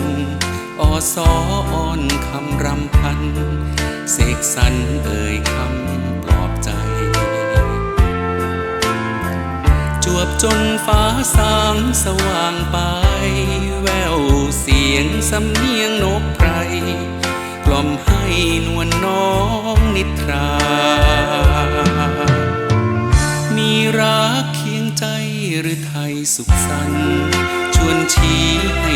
อศพอิงอกฉันอสออ่อนคำรำพัน เสกสรรเอ่ยคำปลอบใจ จวบจนฟ้าสางสว่างไป แววเสียงสำเนียงนกไพรกล่อมให้นวลน้องนิทรา มีรักเคียงใจหรือไทยสุขสันต์ชวนชี้ให้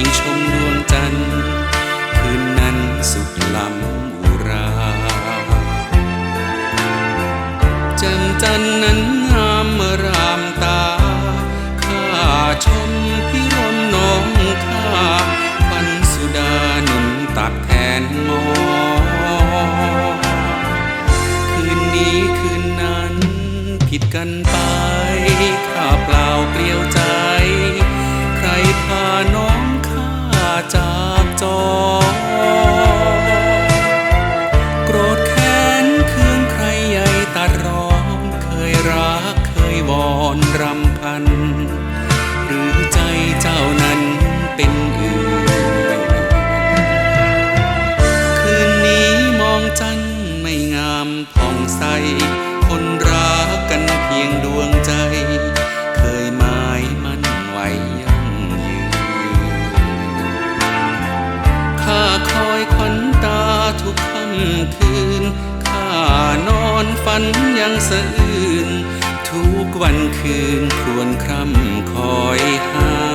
จันทร์นั้น พัน หรือใจเจ้านั้นเป็นอื่น คืนนี้มองจันทร์ไม่งามผ่องใส คนรักกันเพียงดวงใจ เคยหมายมันไว้ยั่งยืนข้าคอยขวัญตาทุกค่ำคืนข้านอนฝันยังสะอื้น ทุกวันคืนควรคร่ำคอยหา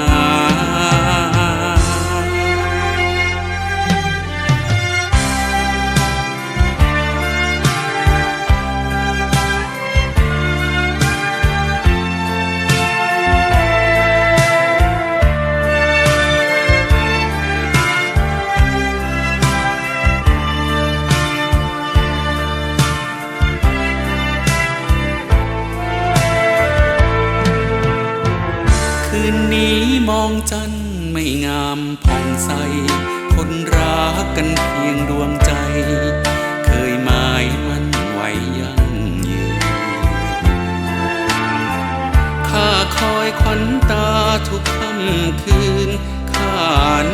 นนี้มองจันไม่งามผ่องใส คนรักกันเพียงดวงใจ เคยหมายมันไว้ยังยืนข้าคอยขวัญตาทุกค่ำคืน ข้า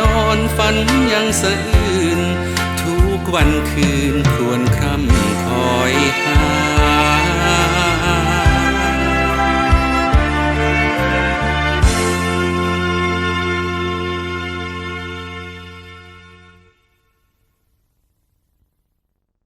นอนฝันยังสะอื้นทุกวันคืนควญคร่ำคอยหา